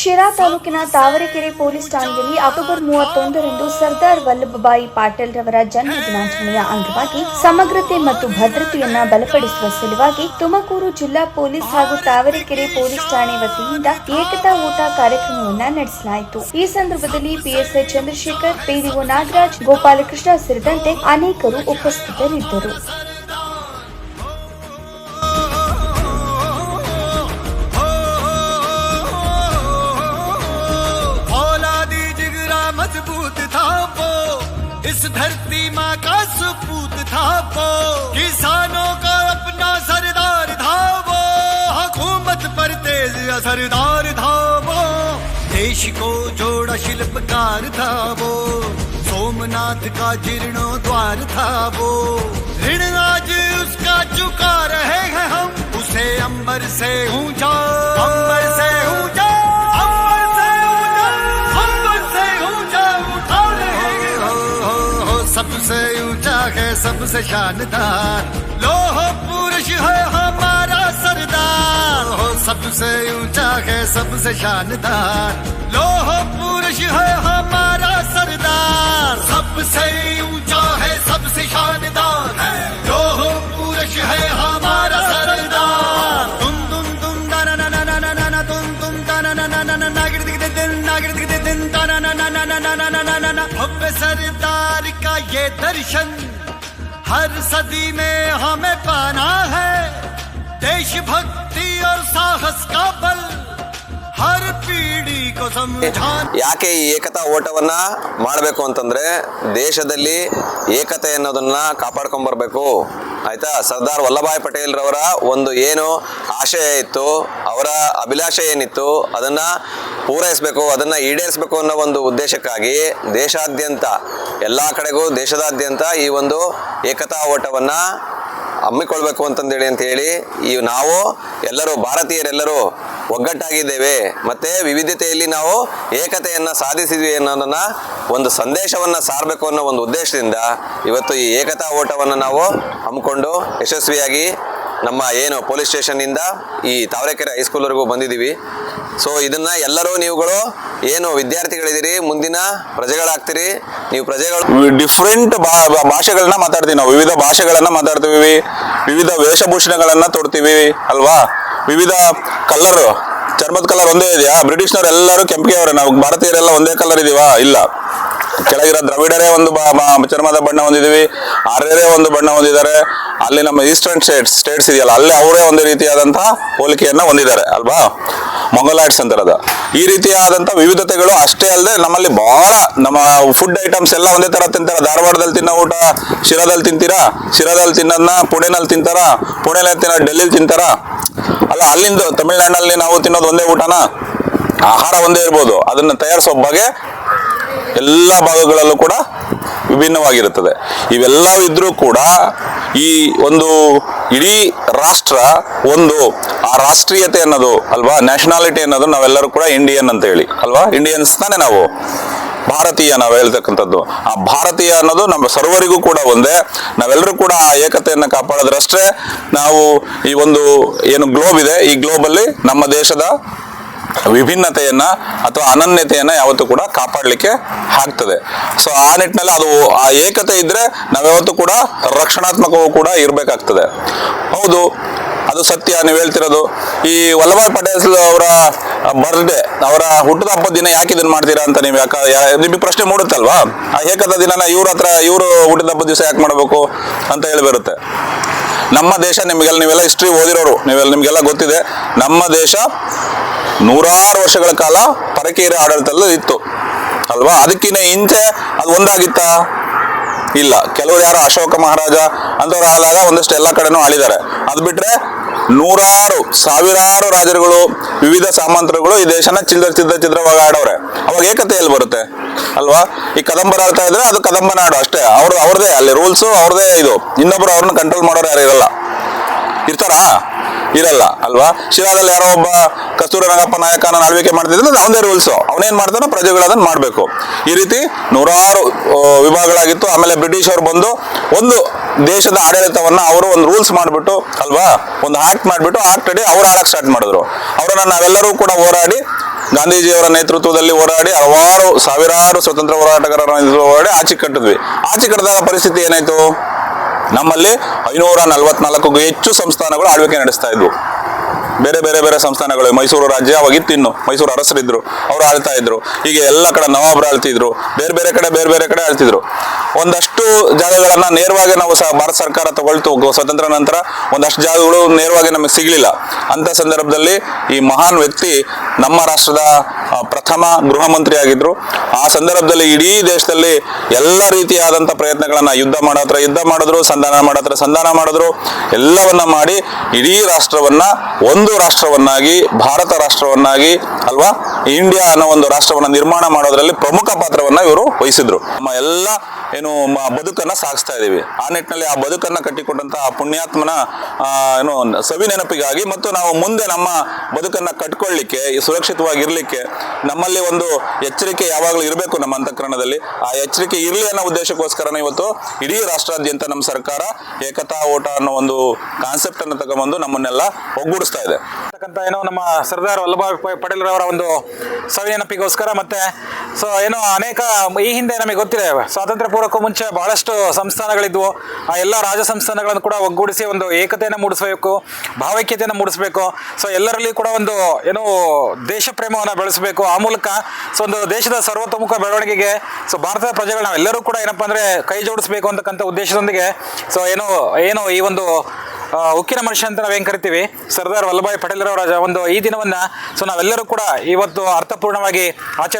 ಶಿರಾ ತಾಲೂಕಿನ ತಾವರೆಕೆರೆ ಪೊಲೀಸ್ ಠಾಣೆಯಲ್ಲಿ ಅಕ್ಟೋಬರ್ ಮೂವತ್ತೊಂದರಂದು ಸರ್ದಾರ್ ವಲ್ಲಭಭಾಯಿ ಪಾಟೀಲ್ ರವರ ಜನ್ಮ ದಿನಾಚರಣೆಯ ಅಂಗವಾಗಿ ಸಮಗ್ರತೆ ಮತ್ತು ಭದ್ರತೆಯನ್ನ ಬಲಪಡಿಸುವ ಸಲುವಾಗಿ ತುಮಕೂರು ಜಿಲ್ಲಾ ಪೊಲೀಸ್ ಹಾಗೂ ತಾವರೆಕೆರೆ ಪೊಲೀಸ್ ಠಾಣೆ ವತಿಯಿಂದ ಏಕತಾ ಊಟ ಕಾರ್ಯಕ್ರಮವನ್ನ ನಡೆಸಲಾಯಿತು. ಈ ಸಂದರ್ಭದಲ್ಲಿ ಪಿಎಸ್ಐ ಚಂದ್ರಶೇಖರ್, ಪಿಡಿಒ ನಾಗರಾಜ್, ಗೋಪಾಲಕೃಷ್ಣ ಸೇರಿದಂತೆ ಅನೇಕರು ಉಪಸ್ಥಿತರಿದ್ದರು. धरती माँ का सुपूत था वो किसानों का अपना सरदार था वो हुकूमत पर तेज असरदार था वो देश को जोड़ा शिल्पकार था वो सोमनाथ का जीर्णोद्वार था वो ऋण आज उसका चुका रहे हैं हम। उसे अंबर से ऊँचा, अंबर से ऊँचा। सबसे ऊँचा है सबसे शानदार लोह पुरुष है हमारा सरदार हो सबसे ऊँचा है सबसे शानदार लोह पुरुष है हमारा सरदार सबसे ऊँचा है सबसे शानदार लोह पुरुष है हमारा सरदार तुम तुम तुम ना ना ना ना ना ना ना तुम तुम ता ना ना ना ना ना दिख दिन नागरिक दिख दिन ताना ना ना ना ना ना ना ना ना ना ना सरदार का ये दर्शन हर सदी में हमें पाना है देशभक्ति और साहस का बल ಯಾಕೆ ಈ ಏಕತಾ ಓಟವನ್ನ ಮಾಡಬೇಕು ಅಂತಂದ್ರೆ ದೇಶದಲ್ಲಿ ಏಕತೆ ಅನ್ನೋದನ್ನ ಕಾಪಾಡ್ಕೊಂಡ್ ಬರ್ಬೇಕು. ಆಯ್ತಾ? ಸರ್ದಾರ್ ವಲ್ಲಭಾಯ್ ಪಟೇಲ್ ರವರ ಒಂದು ಏನು ಆಶಯ ಇತ್ತು, ಅವರ ಅಭಿಲಾಷೆ ಏನಿತ್ತು, ಅದನ್ನ ಪೂರೈಸಬೇಕು, ಅದನ್ನ ಈಡೇರಿಸಬೇಕು ಅನ್ನೋ ಒಂದು ಉದ್ದೇಶಕ್ಕಾಗಿ ದೇಶಾದ್ಯಂತ, ಎಲ್ಲಾ ಕಡೆಗೂ ದೇಶದಾದ್ಯಂತ ಈ ಒಂದು ಏಕತಾ ಓಟವನ್ನ ಹಮ್ಮಿಕೊಳ್ಬೇಕು ಅಂತಂದೇಳಿ ಅಂತ ಹೇಳಿ ಈ ನಾವು ಎಲ್ಲರೂ ಭಾರತೀಯರೆಲ್ಲರೂ ಒಗ್ಗಟ್ಟಾಗಿದ್ದೇವೆ. ಮತ್ತೆ ವಿವಿಧತೆಯಲ್ಲಿ ನಾವು ಏಕತೆಯನ್ನ ಸಾಧಿಸಿದ್ವಿ ಅನ್ನೋದನ್ನ ಒಂದು ಸಂದೇಶವನ್ನ ಸಾರಬೇಕು ಅನ್ನೋ ಒಂದು ಉದ್ದೇಶದಿಂದ ಇವತ್ತು ಈ ಏಕತಾ ಓಟವನ್ನು ನಾವು ಹಮ್ಮಿಕೊಂಡು ಯಶಸ್ವಿಯಾಗಿ ನಮ್ಮ ಏನು ಪೊಲೀಸ್ ಸ್ಟೇಷನ್ನಿಂದ ಈ ತಾವರೆಕೆರೆ ಹೈಸ್ಕೂಲ್ವರೆಗೂ ಬಂದಿದ್ದೀವಿ. ಸೊ ಇದನ್ನ ಎಲ್ಲರೂ ನೀವುಗಳು ಏನು ವಿದ್ಯಾರ್ಥಿಗಳಿದ್ದೀರಿ, ಮುಂದಿನ ಪ್ರಜೆಗಳಾಗ್ತೀರಿ, ನೀವು ಪ್ರಜೆಗಳು ಡಿಫ್ರೆಂಟ್ ಭಾಷೆಗಳನ್ನ ಮಾತಾಡ್ತೀವಿ. ನಾವು ವಿವಿಧ ಭಾಷೆಗಳನ್ನು ಮಾತಾಡ್ತೀವಿ, ವಿವಿಧ ವೇಷಭೂಷಣಗಳನ್ನು ತೊಡ್ತೀವಿ, ಅಲ್ವಾ? ವಿವಿಧ ಕಲರ್ ಚರ್ಮದ ಕಲರ್ ಒಂದೇ ಇದೆಯಾ? ಬ್ರಿಟಿಷ್ನವ್ರು ಎಲ್ಲರೂ ಕೆಂಪಿಗೆ ಅವರೇ, ನಾವು ಭಾರತೀಯರೆಲ್ಲ ಒಂದೇ ಕಲರ್ ಇದೀವಾ? ಇಲ್ಲ. ಕೆಳಗಿರೋ ದ್ರವಿಡರೇ ಒಂದು ಚರ್ಮದ ಬಣ್ಣ ಹೊಂದಿದೀವಿ, ಆರ್ಯರೇ ಒಂದು ಬಣ್ಣ ಹೊಂದಿದ್ದಾರೆ. ಅಲ್ಲಿ ನಮ್ಮ ಈಸ್ಟರ್ನ್ ಸ್ಟೇಟ್ಸ್ ಸ್ಟೇಟ್ಸ್ ಇದೆಯಲ್ಲ, ಅಲ್ಲೇ ಅವರೇ ಒಂದು ರೀತಿಯಾದಂತಹ ಹೋಲಿಕೆಯನ್ನ ಹೊಂದಿದ್ದಾರೆ, ಅಲ್ವಾ? ಮೊಘಲಾಯ್ಡ್ಸ್ ಅಂತಾರದ. ಈ ರೀತಿಯಾದಂಥ ವಿವಿಧತೆಗಳು ಅಷ್ಟೇ ಅಲ್ಲದೆ ನಮ್ಮಲ್ಲಿ ಬಹಳ ನಮ್ಮ ಫುಡ್ ಐಟಮ್ಸ್ ಎಲ್ಲ ಒಂದೇ ತರ ತಿಂತಾರೆ. ಧಾರವಾಡದಲ್ಲಿ ತಿನ್ನೋ ಊಟ, ಶಿರಾದಲ್ಲಿ ತಿಂತೀರಾ? ಶಿರಾದಲ್ಲಿ ತಿನ್ನೋದನ್ನ ಪುಣೆನಲ್ಲಿ ತಿಂತಾರ? ಪುಣೆನಲ್ಲಿ ತಿನ್ನೋ ಡೆಲ್ಲಿಲಿ ತಿಂತಾರ? ಅಲ್ಲ, ಅಲ್ಲಿಂದ ತಮಿಳ್ನಾಡಿನಲ್ಲಿ ನಾವು ತಿನ್ನೋದು ಒಂದೇ ಊಟನ? ಆಹಾರ ಒಂದೇ ಇರ್ಬೋದು. ಅದನ್ನ ತಯಾರಿಸೋ ಬಗೆ ಎಲ್ಲ ಭಾಗಗಳಲ್ಲೂ ಕೂಡ ವಿಭಿನ್ನವಾಗಿರುತ್ತದೆ. ಇವೆಲ್ಲ ಇದ್ರೂ ಕೂಡ ಈ ಒಂದು ಇಡೀ ರಾಷ್ಟ್ರ ಒಂದು. ಆ ರಾಷ್ಟ್ರೀಯತೆ ಅನ್ನೋದು ಅಲ್ವಾ, ನ್ಯಾಷನಾಲಿಟಿ ಅನ್ನೋದು ನಾವೆಲ್ಲರೂ ಕೂಡ ಇಂಡಿಯನ್ ಅಂತ ಹೇಳಿ ಅಲ್ವಾ? ಇಂಡಿಯನ್ಸ್ ತಾನೇ ನಾವು. ಭಾರತೀಯ ನಾವು ಹೇಳ್ತಕ್ಕಂಥದ್ದು. ಆ ಭಾರತೀಯ ಅನ್ನೋದು ನಮ್ಮ ಸರ್ವರಿಗೂ ಕೂಡ ಒಂದೇ. ನಾವೆಲ್ಲರೂ ಕೂಡ ಆ ಏಕತೆಯನ್ನು ಕಾಪಾಡಿದ್ರಷ್ಟೇ ನಾವು ಈ ಒಂದು ಏನು ಗ್ಲೋಬ್ ಇದೆ. ಈ ಗ್ಲೋಬಲ್ಲಿ ನಮ್ಮ ದೇಶದ ವಿಭಿನ್ನತೆಯನ್ನ ಅಥವಾ ಅನನ್ಯತೆಯನ್ನ ಯಾವತ್ತೂ ಕೂಡ ಕಾಪಾಡಲಿಕ್ಕೆ ಆಗ್ತದೆ. ಸೊ ಆ ನಿಟ್ಟಿನಲ್ಲಿ ಅದು ಆ ಏಕತೆ ಇದ್ರೆ ನಾವ್ಯಾವತ್ತೂ ಕೂಡ ರಕ್ಷಣಾತ್ಮಕವೂ ಕೂಡ ಇರಬೇಕಾಗ್ತದೆ. ಹೌದು. ಅದು ಸತ್ಯ, ನೀವು ಹೇಳ್ತಿರೋದು. ಈ ವಲ್ಲಭಾಯ್ ಪಟೇಲ್ ಅವರ ಬರ್ತ್ಡೇ ಅವರ ಹುಟ್ಟದ ಹಬ್ಬದ ದಿನ ಯಾಕೆ ಇದನ್ನ ಮಾಡ್ತೀರಾ ಅಂತ ನೀವು ಯಾಕ ನಿಮಗೆ ಪ್ರಶ್ನೆ ಮೂಡುತ್ತಲ್ವಾ? ಆ ಏಕದ ದಿನನ ಇವ್ರ ಹತ್ರ, ಇವರು ಹುಟ್ಟಿದ ಹಬ್ಬದ ದಿವಸ ಯಾಕೆ ಮಾಡಬೇಕು ಅಂತ ಹೇಳಿ ಬರುತ್ತೆ. ನಮ್ಮ ದೇಶ ನಿಮಗೆಲ್ಲ ನೀವೆಲ್ಲ ಹಿಸ್ಟ್ರಿ ಓದಿರೋರು. ನೀವೆಲ್ಲ ನಿಮಗೆಲ್ಲ ಗೊತ್ತಿದೆ. ನಮ್ಮ ದೇಶ ನೂರಾರು ವರ್ಷಗಳ ಕಾಲ ಪರಕೀಯರ ಆಡಳಿತದಲ್ಲಿ ಇತ್ತು. ಅಲ್ವಾ? ಅದಕ್ಕಿಂತ ಹಿಂದೆ ಅದು ಒಂದಾಗಿತ್ತಾ? ಇಲ್ಲ. ಕೆಲವರು ಯಾರು ಅಶೋಕ ಮಹಾರಾಜ ಅಂತವ್ರು ಆದಾಗ ಒಂದಷ್ಟು ಎಲ್ಲ ಕಡೆನೂ ಆಳಿದ್ದಾರೆ. ಅದು ಬಿಟ್ರೆ ನೂರಾರು, ಸಾವಿರಾರು ರಾಜರುಗಳು, ವಿವಿಧ ಸಾಮಂತರುಗಳು ಈ ದೇಶನ ಚಿಲ್ಲರ್ ಚಿದ್ರ ಚಿದ್ರವಾಗಿ ಆಡವ್ರೆ ಅವಾಗ ಏಕತೆ ಎಲ್ಲಿ ಬರುತ್ತೆ? ಅಲ್ವಾ? ಈ ಕದಂಬರ ಆಡ್ತಾ ಇದ್ರೆ ಅದು ಕದಂಬ ನಾಡು ಅಷ್ಟೇ. ಅವ್ರು ಅವ್ರದೇ, ಅಲ್ಲಿ ರೂಲ್ಸು ಅವ್ರದೇ ಇದು. ಇನ್ನೊಬ್ರು ಅವ್ರನ್ನ ಕಂಟ್ರೋಲ್ ಮಾಡೋರು ಯಾರು ಇರಲ್ಲ. ಇರ್ತಾರಾ? ಇರಲ್ಲ, ಅಲ್ವಾ? ಶಿರಾದಲ್ಲಿ ಯಾರೋ ಒಬ್ಬ ಕಸ್ತೂರ ರಂಗಪ್ಪ ನಾಯಕನ ಆಳ್ವಿಕೆ ಮಾಡ್ತಿದ್ರೆ ಅವನೇ ರೂಲ್ಸ್ ಅವನೇನ್ ಮಾಡ್ತಾನೆ ಪ್ರಜೆಗಳು ಅದನ್ನ ಮಾಡಬೇಕು. ಈ ರೀತಿ ನೂರಾರು ವಿಭಾಗಗಳಾಗಿತ್ತು. ಆಮೇಲೆ ಬ್ರಿಟಿಷ್ ಅವರು ಬಂದು ಒಂದು ದೇಶದ ಆಡಳಿತವನ್ನ ಅವರು ಒಂದು ರೂಲ್ಸ್ ಮಾಡಿಬಿಟ್ಟು, ಅಲ್ವಾ? ಒಂದು ಆಕ್ಟ್ ಮಾಡಿಬಿಟ್ಟು ಆಕ್ಟ್ ಅಡಿ ಅವ್ರು ಆಳಕ್ ಸ್ಟಾರ್ಟ್ ಮಾಡಿದ್ರು. ಅವರನ್ನ ನಾವೆಲ್ಲರೂ ಕೂಡ ಹೋರಾಡಿ, ಗಾಂಧೀಜಿಯವರ ನೇತೃತ್ವದಲ್ಲಿ ಹೋರಾಡಿ, ಹಲವಾರು ಸಾವಿರಾರು ಸ್ವತಂತ್ರ ಹೋರಾಟಗಾರರ ಹೋರಾಡಿ ಆಚೆ ಕಟ್ಟಿದ್ವಿ. ಆಚೆ ಕಟ್ಟಿದಾಗ ಪರಿಸ್ಥಿತಿ ಏನಾಯ್ತು? ನಮ್ಮಲ್ಲಿ ಐನೂರ ನಲವತ್ನಾಲ್ಕು ಹೆಚ್ಚು ಸಂಸ್ಥಾನಗಳು ಆಳ್ವಿಕೆ ನಡೆಸ್ತಾ ಇದ್ವು. ಬೇರೆ ಬೇರೆ ಬೇರೆ ಸಂಸ್ಥಾನಗಳು, ಮೈಸೂರು ರಾಜ್ಯ ಅವಾಗಿತ್ತು ಇನ್ನು ಮೈಸೂರು ಅರಸರಿದ್ರು, ಅವರು ಆಳ್ತಾ ಇದ್ರು. ಹೀಗೆ ಎಲ್ಲ ಕಡೆ ನವಾಬ್ರು ಆಳ್ತಿದ್ರು, ಬೇರೆ ಬೇರೆ ಕಡೆ, ಬೇರೆ ಬೇರೆ ಕಡೆ ಆಳ್ತಿದ್ರು. ಒಂದಷ್ಟು ಜಾಗಗಳನ್ನ ನೇರವಾಗಿ ನಾವು ಭಾರತ ಸರ್ಕಾರ ತಗೊಳ್ತು ಸ್ವತಂತ್ರ ನಂತರ, ಒಂದಷ್ಟು ಜಾಗಗಳು ನೇರವಾಗಿ ನಮಗೆ ಸಿಗಲಿಲ್ಲ. ಅಂತ ಸಂದರ್ಭದಲ್ಲಿ ಈ ಮಹಾನ್ ವ್ಯಕ್ತಿ ನಮ್ಮ ರಾಷ್ಟ್ರದ ಪ್ರಥಮ ಗೃಹ ಮಂತ್ರಿ ಆಗಿದ್ರು. ಆ ಸಂದರ್ಭದಲ್ಲಿ ಇಡೀ ದೇಶದಲ್ಲಿ ಎಲ್ಲ ರೀತಿಯಾದಂಥ ಪ್ರಯತ್ನಗಳನ್ನ ಯುದ್ಧ ಮಾಡೋತ್ರ ಯುದ್ಧ ಮಾಡಿದ್ರು, ಸಂಧಾನ ಮಾಡೋತ್ರ ಸಂಧಾನ ಮಾಡಿದ್ರು, ಎಲ್ಲವನ್ನ ಮಾಡಿ ಇಡೀ ರಾಷ್ಟ್ರವನ್ನ ಒಂದು ರಾಷ್ಟ್ರವನ್ನಾಗಿ, ಭಾರತ ರಾಷ್ಟ್ರವನ್ನಾಗಿ ಅಲ್ವಾ, ಇಂಡಿಯಾ ಅನ್ನೋ ಒಂದು ರಾಷ್ಟ್ರವನ್ನ ನಿರ್ಮಾಣ ಮಾಡೋದ್ರಲ್ಲಿ ಪ್ರಮುಖ ಪಾತ್ರವನ್ನ ಇವರು ವಹಿಸಿದ್ರು. ನಮ್ಮ ಎಲ್ಲ ಏನು ಬದುಕನ್ನ ಸಾಗಿಸ್ತಾ ಇದೀವಿ. ಆ ನಿಟ್ಟಿನಲ್ಲಿ ಆ ಬದುಕನ್ನ ಕಟ್ಟಿಕೊಂಡಂತ ಪುಣ್ಯಾತ್ಮನ ಏನು, ಸವಿ ನೆನಪಿಗಾಗಿ ಮತ್ತು ನಾವು ಮುಂದೆ ನಮ್ಮ ಬದುಕನ್ನ ಕಟ್ಕೊಳ್ಳಿಕ್ಕೆ, ಸುರಕ್ಷಿತವಾಗಿರ್ಲಿಕ್ಕೆ, ನಮ್ಮಲ್ಲಿ ಒಂದು ಎಚ್ಚರಿಕೆ ಯಾವಾಗಲೂ ಇರಬೇಕು ನಮ್ಮ ಅಂತಃಕರಣದಲ್ಲಿ. ಆ ಎಚ್ಚರಿಕೆ ಇರಲಿ ಅನ್ನೋ ಉದ್ದೇಶಕ್ಕೋಸ್ಕರನೇ ಇವತ್ತು ಇಡೀ ರಾಷ್ಟ್ರಾದ್ಯಂತ ನಮ್ಮ ಸರ್ಕಾರ ಏಕತಾ ಓಟ ಅನ್ನೋ ಒಂದು ಕಾನ್ಸೆಪ್ಟ್ ಅನ್ನು ತಗೊಂಬಂದು ನಮ್ಮನ್ನೆಲ್ಲ ಒಗ್ಗೂಡಿಸ್ತಾ ಇದೆ. ಅಂತಕ್ಕಂಥ ಏನೋ ನಮ್ಮ ಸರ್ದಾರ್ ವಲ್ಲಭಾಯ್ ಪಟೇಲ್ ರವರ ಒಂದು ಸವಿ ನೆನಪಿಗೋಸ್ಕರ ಮತ್ತೆ ಸೊ ಏನೋ ಅನೇಕ ಈ ಹಿಂದೆ ನಮಗೆ ಗೊತ್ತಿದೆ ಸ್ವಾತಂತ್ರ್ಯ ಪೂರ್ವಕ್ಕೂ ಮುಂಚೆ ಬಹಳಷ್ಟು ಸಂಸ್ಥಾನಗಳಿದ್ವು. ಆ ಎಲ್ಲ ರಾಜ ಸಂಸ್ಥಾನಗಳನ್ನು ಕೂಡ ಒಗ್ಗೂಡಿಸಿ ಒಂದು ಏಕತೆಯನ್ನು ಮೂಡಿಸಬೇಕು, ಭಾವೈಕ್ಯತೆಯನ್ನು ಮೂಡಿಸಬೇಕು. ಸೊ ಎಲ್ಲರಲ್ಲಿ ಕೂಡ ಒಂದು ಏನೋ ದೇಶ ಪ್ರೇಮವನ್ನು ಬೆಳೆಸಬೇಕು. ಆ ಮೂಲಕ ಸೊ ಒಂದು ದೇಶದ ಸರ್ವತೋಮುಖ ಬೆಳವಣಿಗೆಗೆ ಸೊ ಭಾರತದ ಪ್ರಜೆಗಳು ನಾವೆಲ್ಲರೂ ಕೂಡ ಏನಪ್ಪ ಅಂದರೆ ಕೈ ಜೋಡಿಸಬೇಕು ಅಂತಕ್ಕಂಥ ಉದ್ದೇಶದೊಂದಿಗೆ ಸೊ ಏನೋ ಏನೋ ಈ ಒಂದು ಉಕ್ಕಿನ ಮನುಷ್ಯ ಅಂತ ನಾವೇನು ಕರಿತೀವಿ? ಸರ್ದಾರ್ ವಲ್ಲಭಾಯಿ ಪಟೇಲ್ರವರ ಒಂದು ಈ ದಿನವನ್ನ, ಸೊ ನಾವೆಲ್ಲರೂ ಕೂಡ ಇವತ್ತು ಅರ್ಥಪೂರ್ಣವಾಗಿ ಆಚರಣೆ